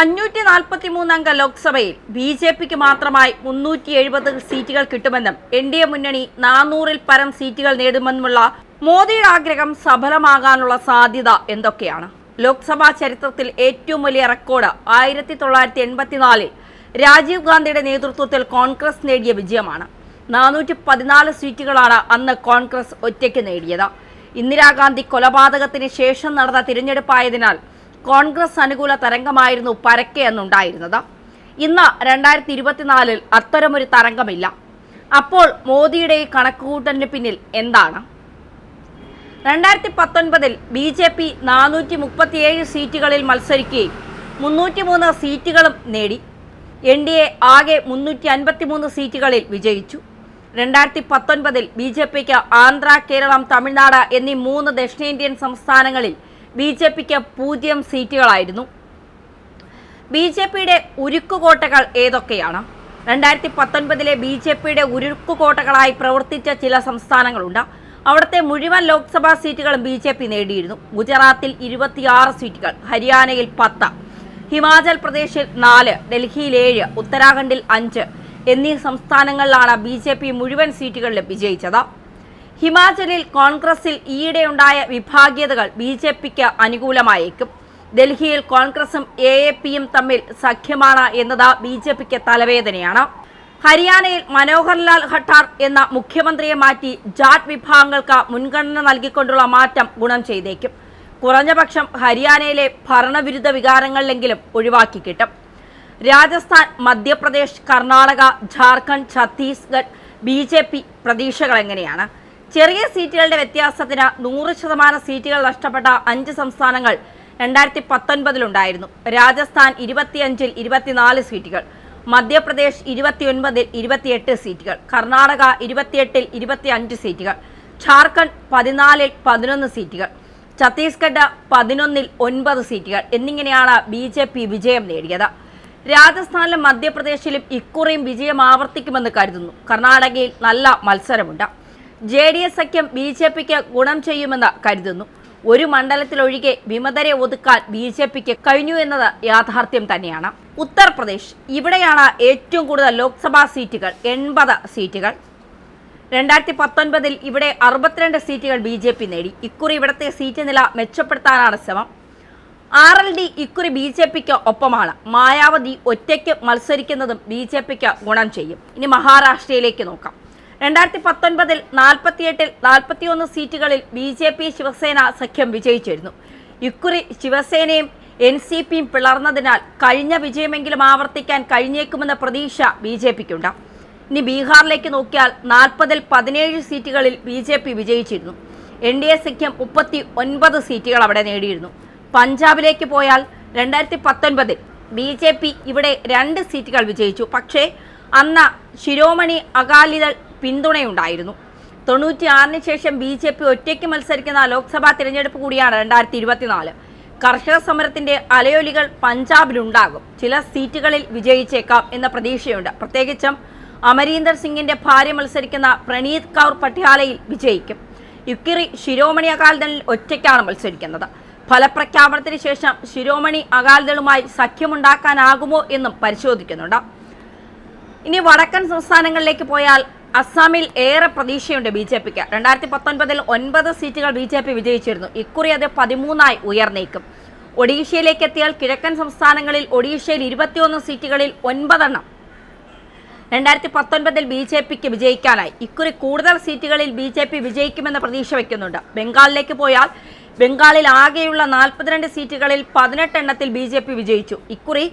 അഞ്ഞൂറ്റി നാൽപ്പത്തി മൂന്നംഗ ലോക്സഭയിൽ ബി ജെ പിക്ക് മാത്രമായി മുന്നൂറ്റി എഴുപത് സീറ്റുകൾ കിട്ടുമെന്നും എൻ ഡി എ മുന്നണി നാനൂറിൽ പരം സീറ്റുകൾ നേടുമെന്നുമുള്ള മോദിയുടെ ആഗ്രഹം സഫലമാകാനുള്ള സാധ്യത എന്തൊക്കെയാണ്? ലോക്സഭാ ചരിത്രത്തിൽ ഏറ്റവും വലിയ റെക്കോർഡ് ആയിരത്തി തൊള്ളായിരത്തി എൺപത്തിനാലിൽ രാജീവ് ഗാന്ധിയുടെ നേതൃത്വത്തിൽ കോൺഗ്രസ് നേടിയ വിജയമാണ്. നാനൂറ്റി പതിനാല് സീറ്റുകളാണ് അന്ന് കോൺഗ്രസ് ഒറ്റയ്ക്ക് നേടിയത്. ഇന്ദിരാഗാന്ധി കൊലപാതകത്തിന് ശേഷം നടന്ന തിരഞ്ഞെടുപ്പായതിനാൽ കോൺഗ്രസ് അനുകൂല തരംഗമായിരുന്നു പരക്കെ എന്നുണ്ടായിരുന്നത്. ഇന്ന് രണ്ടായിരത്തി ഇരുപത്തിനാലിൽ അത്തരമൊരു തരംഗമില്ല. അപ്പോൾ മോദിയുടെ ഈ കണക്കുകൂട്ടലിന് പിന്നിൽ എന്താണ്? രണ്ടായിരത്തി പത്തൊൻപതിൽ ബി ജെ പി നാനൂറ്റി മുപ്പത്തിയേഴ് സീറ്റുകളിൽ മത്സരിക്കുകയും മുന്നൂറ്റി മൂന്ന് സീറ്റുകളും നേടി. എൻ ഡി എ ആകെ മുന്നൂറ്റി അൻപത്തി മൂന്ന് സീറ്റുകളിൽ വിജയിച്ചു. രണ്ടായിരത്തി പത്തൊൻപതിൽ ബി ജെ പിക്ക് ആന്ധ്ര കേരളം തമിഴ്നാട് എന്നീ മൂന്ന് ദക്ഷിണേന്ത്യൻ സംസ്ഥാനങ്ങളിൽ ബി ജെ പിക്ക് പൂജ്യം സീറ്റുകളായിരുന്നു. ബി ജെ പിയുടെ ഉരുക്കുകോട്ടകൾ ഏതൊക്കെയാണ്? രണ്ടായിരത്തി പത്തൊൻപതിലെ ബി ജെ പിയുടെ ഉരുക്കുകോട്ടകളായി പ്രവർത്തിച്ച ചില സംസ്ഥാനങ്ങളുണ്ട്. അവിടുത്തെ മുഴുവൻ ലോക്സഭാ സീറ്റുകളും ബി ജെ പി നേടിയിരുന്നു. ഗുജറാത്തിൽ ഇരുപത്തിയാറ് സീറ്റുകൾ ഹരിയാനയിൽ പത്ത് ഹിമാചൽ പ്രദേശിൽ നാല് ഡൽഹിയിൽ ഏഴ് ഉത്തരാഖണ്ഡിൽ അഞ്ച് എന്നീ സംസ്ഥാനങ്ങളിലാണ് ബി മുഴുവൻ സീറ്റുകളിലും വിജയിച്ചത്. ഹിമാചലിൽ കോൺഗ്രസിൽ ഈയിടെയുണ്ടായ വിഭാഗീയതകൾ ബി ജെ പിക്ക് അനുകൂലമായേക്കും. ഡൽഹിയിൽ കോൺഗ്രസും എ എ പിയും തമ്മിൽ സഖ്യമാണ് എന്നത് ബി ജെ പിക്ക് തലവേദനയാണ്. ഹരിയാനയിൽ മനോഹർലാൽ ഖട്ടാർ എന്ന മുഖ്യമന്ത്രിയെ മാറ്റി ജാട്ട് വിഭാഗങ്ങൾക്ക് മുൻഗണന നൽകിക്കൊണ്ടുള്ള മാറ്റം ഗുണം ചെയ്തേക്കും. കുറഞ്ഞപക്ഷം ഹരിയാനയിലെ ഭരണവിരുദ്ധ വികാരങ്ങളിലെങ്കിലും ഒഴിവാക്കി കിട്ടും. Rajasthan Madhya Pradesh Karnataka Jharkhand Chhattisgarh B J P പ്രതീക്ഷകൾ എങ്ങനെയാണ് ചെറിയ സീറ്റുകളുടെ വ്യത്യാസത്തിന് നൂറ് ശതമാനം സീറ്റുകൾ നഷ്ടപ്പെട്ട അഞ്ച് സംസ്ഥാനങ്ങൾ രണ്ടായിരത്തി പത്തൊൻപതിലുണ്ടായിരുന്നു രാജസ്ഥാൻ ഇരുപത്തിയഞ്ചിൽ ഇരുപത്തിനാല് സീറ്റുകൾ. മധ്യപ്രദേശ് ഇരുപത്തിയൊൻപതിൽ ഇരുപത്തിയെട്ട് സീറ്റുകൾ. കർണാടക ഇരുപത്തിയെട്ടിൽ ഇരുപത്തിയഞ്ച് സീറ്റുകൾ. ഝാർഖണ്ഡ് പതിനാലിൽ പതിനൊന്ന് സീറ്റുകൾ. ഛത്തീസ്ഗഡ് പതിനൊന്നിൽ ഒൻപത് സീറ്റുകൾ. എന്നിങ്ങനെയാണ് ബി ജെ പി വിജയം നേടിയത്. രാജസ്ഥാനിലും മധ്യപ്രദേശിലും ഇക്കുറിയും വിജയം ആവർത്തിക്കുമെന്ന് കരുതുന്നു. കർണാടകയിൽ നല്ല മത്സരമുണ്ട്. ജെ ഡി എസ് സഖ്യം ബി ജെ പിക്ക് ഗുണം ചെയ്യുമെന്ന് കരുതുന്നു. ഒരു മണ്ഡലത്തിലൊഴികെ വിമതരെ ഒതുക്കാൻ ബി ജെ പിക്ക് കഴിഞ്ഞു എന്നത് യാഥാർത്ഥ്യം തന്നെയാണ്. ഉത്തർപ്രദേശ് ഇവിടെയാണ് ഏറ്റവും കൂടുതൽ ലോക്സഭാ സീറ്റുകൾ എൺപത് സീറ്റുകൾ. രണ്ടായിരത്തി പത്തൊൻപതിൽ ഇവിടെ അറുപത്തിരണ്ട് സീറ്റുകൾ ബി ജെ പി നേടി. ഇക്കുറി ഇവിടുത്തെ സീറ്റ് നില മെച്ചപ്പെടുത്താനാണ് ശ്രമം. ആർ എൽ ഡി ഇക്കുറി ബി ജെ പിക്ക് ഒപ്പമാണ്. മായാവതി ഒറ്റയ്ക്ക് മത്സരിക്കുന്നതും ബി ജെ പിക്ക് ഗുണം ചെയ്യും. ഇനി മഹാരാഷ്ട്രയിലേക്ക് നോക്കാം. രണ്ടായിരത്തി പത്തൊൻപതിൽ നാൽപ്പത്തിയെട്ടിൽ നാൽപ്പത്തിയൊന്ന് സീറ്റുകളിൽ ബി ജെ പി ശിവസേന സഖ്യം വിജയിച്ചിരുന്നു. ഇക്കുറി ശിവസേനയും എൻ സി പിയും പിളർന്നതിനാൽ കഴിഞ്ഞ വിജയമെങ്കിലും ആവർത്തിക്കാൻ കഴിഞ്ഞേക്കുമെന്ന പ്രതീക്ഷ ബി ജെ പിക്കുണ്ട്. ഇനി ബീഹാറിലേക്ക് നോക്കിയാൽ നാൽപ്പതിൽ പതിനേഴ് സീറ്റുകളിൽ ബി ജെ പി വിജയിച്ചിരുന്നു. എൻ ഡി എ സഖ്യം മുപ്പത്തി ഒൻപത് സീറ്റുകൾ അവിടെ നേടിയിരുന്നു. പഞ്ചാബിലേക്ക് പോയാൽ രണ്ടായിരത്തി പത്തൊൻപതിൽ ബി ജെ പി ഇവിടെ രണ്ട് സീറ്റുകൾ വിജയിച്ചു. പക്ഷേ അന്ന് ശിരോമണി അകാലിദൾ പിന്തുണയുണ്ടായിരുന്നു. തൊണ്ണൂറ്റിയാറിന് ശേഷം ബി ജെ പി ഒറ്റയ്ക്ക് മത്സരിക്കുന്ന ലോക്സഭാ തിരഞ്ഞെടുപ്പ് കൂടിയാണ് രണ്ടായിരത്തി ഇരുപത്തിനാല് കർഷക സമരത്തിന്റെ അലയൊലികൾ പഞ്ചാബിലുണ്ടാകും. ചില സീറ്റുകളിൽ വിജയിച്ചേക്കാം എന്ന പ്രതീക്ഷയുണ്ട്. പ്രത്യേകിച്ചും അമരീന്ദർ സിംഗിന്റെ ഭാര്യ മത്സരിക്കുന്ന പ്രണീത് കൗർ പട്യാലയിൽ വിജയിക്കും. യുക്കിറി ശിരോമണി അകാലിദളിൽ ഒറ്റയ്ക്കാണ് മത്സരിക്കുന്നത്. ഫലപ്രഖ്യാപനത്തിന് ശേഷം ശിരോമണി അകാലിദളുമായി സഖ്യമുണ്ടാക്കാനാകുമോ എന്നും പരിശോധിക്കുന്നുണ്ട്. ഇനി വടക്കൻ സംസ്ഥാനങ്ങളിലേക്ക് പോയാൽ അസ്സാമിൽ ഏറെ പ്രതീക്ഷയുണ്ട് ബി ജെ പിക്ക്. രണ്ടായിരത്തി പത്തൊൻപതിൽ ഒൻപത് സീറ്റുകൾ ബി ജെ പി വിജയിച്ചിരുന്നു. ഇക്കുറി അത് പതിമൂന്നായി ഉയർന്നേക്കും. ഒഡീഷയിലേക്ക് എത്തിയാൽ കിഴക്കൻ സംസ്ഥാനങ്ങളിൽ ഒഡീഷയിൽ ഇരുപത്തിയൊന്ന് സീറ്റുകളിൽ ഒൻപതെണ്ണം രണ്ടായിരത്തി പത്തൊൻപതിൽ ബി ജെ പിക്ക് വിജയിക്കാനായി. ഇക്കുറി കൂടുതൽ സീറ്റുകളിൽ ബി ജെ പി വിജയിക്കുമെന്ന പ്രതീക്ഷ വയ്ക്കുന്നുണ്ട് ബംഗാളിലേക്ക് പോയാൽ ബംഗാളിൽ ആകെയുള്ള നാൽപ്പത്തിരണ്ട് സീറ്റുകളിൽ പതിനെട്ടെണ്ണത്തിൽ ബി ജെ പി വിജയിച്ചു. ഇക്കുറി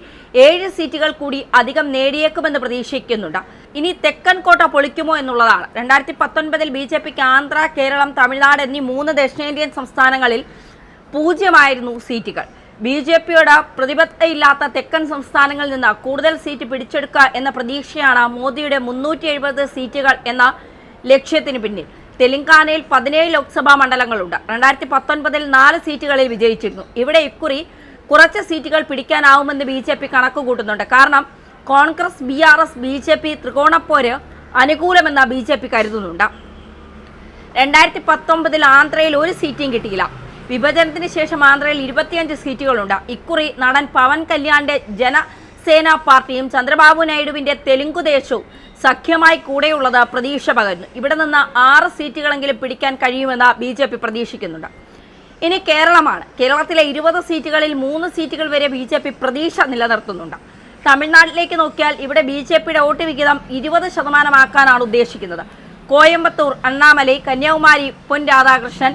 ഏഴ് സീറ്റുകൾ കൂടി അധികം നേടിയേക്കുമെന്ന് പ്രതീക്ഷിക്കുന്നുണ്ട്. ഇനി തെക്കൻ കോട്ട പൊളിക്കുമോ എന്നുള്ളതാണ്. രണ്ടായിരത്തി പത്തൊൻപതിൽ ബി ജെ പിക്ക് ആന്ധ്ര കേരളം തമിഴ്നാട് എന്നീ മൂന്ന് ദക്ഷിണേന്ത്യൻ സംസ്ഥാനങ്ങളിൽ പൂജ്യമായിരുന്നു സീറ്റുകൾ. ബി ജെ പിയുടെ പ്രതിബദ്ധതയില്ലാത്ത തെക്കൻ സംസ്ഥാനങ്ങളിൽ നിന്ന് കൂടുതൽ സീറ്റ് പിടിച്ചെടുക്കുക എന്ന പ്രതീക്ഷയാണ് മോദിയുടെ മുന്നൂറ്റി എഴുപത് സീറ്റുകൾ എന്ന ലക്ഷ്യത്തിന് പിന്നിൽ. തെലങ്കാനയിൽ പതിനേഴ് ലോക്സഭാ മണ്ഡലങ്ങളുണ്ട്. രണ്ടായിരത്തി പത്തൊൻപതിൽ നാല് സീറ്റുകളിൽ വിജയിച്ചിരുന്നു. ഇവിടെ ഇക്കുറി കുറച്ച് സീറ്റുകൾ പിടിക്കാനാവുമെന്ന് ബി ജെ പി കണക്കുകൂട്ടുന്നുണ്ട്. കാരണം Congress B R S B J P ത്രികോണപ്പോര് അനുകൂലമെന്ന് ബി ജെ പി കരുതുന്നുണ്ട്. രണ്ടായിരത്തി പത്തൊമ്പതിൽ ആന്ധ്രയിൽ ഒരു സീറ്റും കിട്ടിയില്ല. വിഭജനത്തിന് ശേഷം ആന്ധ്രയിൽ ഇരുപത്തിയഞ്ച് സീറ്റുകളുണ്ട്. ഇക്കുറി നടൻ പവൻ കല്യാണിന്റെ ജനസേന പാർട്ടിയും ചന്ദ്രബാബു നായിഡുവിന്റെ തെലുങ്കുദേശവും സഖ്യമായി കൂടെയുള്ളത് പ്രതീക്ഷ പകരുന്നു. ഇവിടെ നിന്ന് ആറ് സീറ്റുകളെങ്കിലും പിടിക്കാൻ കഴിയുമെന്ന് ബി ജെ പി പ്രതീക്ഷിക്കുന്നുണ്ട്. ഇനി കേരളമാണ്. കേരളത്തിലെ ഇരുപത് സീറ്റുകളിൽ മൂന്ന് സീറ്റുകൾ വരെ ബി ജെ പി പ്രതീക്ഷ നിലനിർത്തുന്നുണ്ട്. തമിഴ്നാട്ടിലേക്ക് നോക്കിയാൽ ഇവിടെ ബി ജെ പിയുടെ വോട്ട് വിഹിതം ഇരുപത് ശതമാനമാക്കാനാണ് ഉദ്ദേശിക്കുന്നത്. കോയമ്പത്തൂർ അണ്ണാമലൈ കന്യാകുമാരി പൊൻ രാധാകൃഷ്ണൻ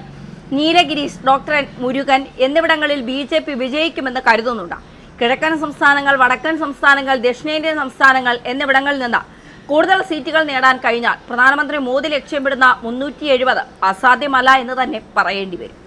നീലഗിരീസ് ഡോക്ടർ മുരുകൻ എന്നിവിടങ്ങളിൽ ബി ജെ പി വിജയിക്കുമെന്ന് കരുതുന്നുണ്ട്. കിഴക്കൻ സംസ്ഥാനങ്ങൾ വടക്കൻ സംസ്ഥാനങ്ങൾ ദക്ഷിണേന്ത്യൻ സംസ്ഥാനങ്ങൾ എന്നിവിടങ്ങളിൽ നിന്ന് കൂടുതൽ സീറ്റുകൾ നേടാൻ കഴിഞ്ഞാൽ പ്രധാനമന്ത്രി മോദി ലക്ഷ്യമിടുന്ന മുന്നൂറ്റി എഴുപത് അസാധ്യമല്ല എന്ന് തന്നെ പറയേണ്ടി വരും.